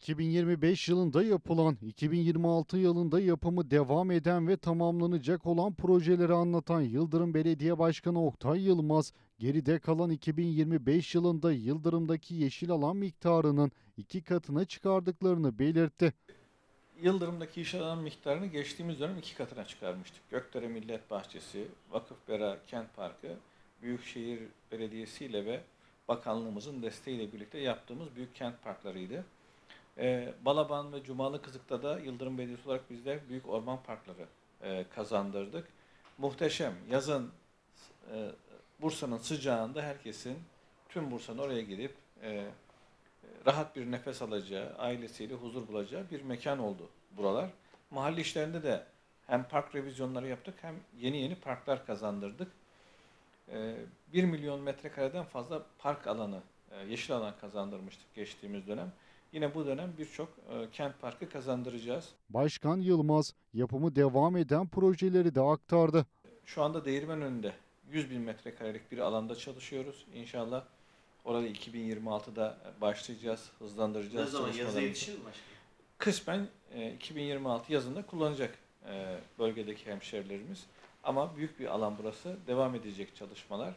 2025 yılında yapılan, 2026 yılında yapımı devam eden ve tamamlanacak olan projeleri anlatan Yıldırım Belediye Başkanı Oktay Yılmaz, geride kalan 2025 yılında Yıldırım'daki yeşil alan miktarının iki katına çıkardıklarını belirtti. Yıldırım'daki iş alan miktarını geçtiğimiz dönem iki katına çıkarmıştık. Gökdere Millet Bahçesi, Vakıfbera Kent Parkı, Büyükşehir Belediyesi ile ve bakanlığımızın desteğiyle birlikte yaptığımız büyük kent parklarıydı. Ee, Balaban ve Cumalı Kızık'ta da Yıldırım Belediyesi olarak biz de büyük orman parkları e, kazandırdık. Muhteşem. Yazın e, Bursa'nın sıcağında herkesin, tüm Bursa'nın oraya gidip e, rahat bir nefes alacağı, ailesiyle huzur bulacağı bir mekan oldu buralar. Mahalle işlerinde de hem park revizyonları yaptık hem yeni yeni parklar kazandırdık. Ee, 1 milyon metrekareden fazla park alanı, yeşil alan kazandırmıştık geçtiğimiz dönem. Yine bu dönem birçok e, kent parkı kazandıracağız. Başkan Yılmaz, yapımı devam eden projeleri de aktardı. Şu anda değirmen önünde 100 bin metrekarelik bir alanda çalışıyoruz. İnşallah orada 2026'da başlayacağız, Ne hızlandıracağız zaman yazı yetişir mi başkanım? kısmen e, 2026 yazında kullanacak e, bölgedeki hemşerilerimiz. Ama büyük bir alan burası. Devam edecek çalışmalar.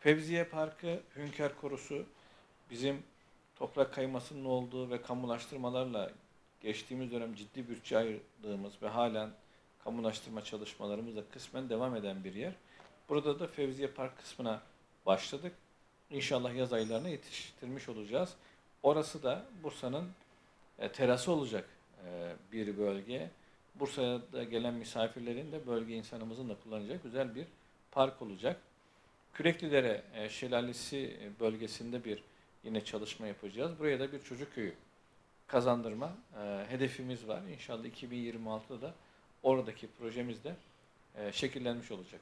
Fevziye Parkı, Hünkar Korusu bizim toprak kaymasının olduğu ve kamulaştırmalarla geçtiğimiz dönem ciddi bütçe ayırdığımız ve halen kamulaştırma çalışmalarımız da kısmen devam eden bir yer. Burada da Fevziye Park kısmına başladık. İnşallah yaz aylarına yetiştirmiş olacağız. Orası da Bursa'nın e, terası olacak e, bir bölge. Bursa'ya da gelen misafirlerin de bölge insanımızın da kullanacak güzel bir park olacak. Küreklilere e, Şelalesi bölgesinde bir yine çalışma yapacağız. Buraya da bir çocuk köyü kazandırma e, hedefimiz var. İnşallah 2026'da da oradaki projemiz de e, şekillenmiş olacak.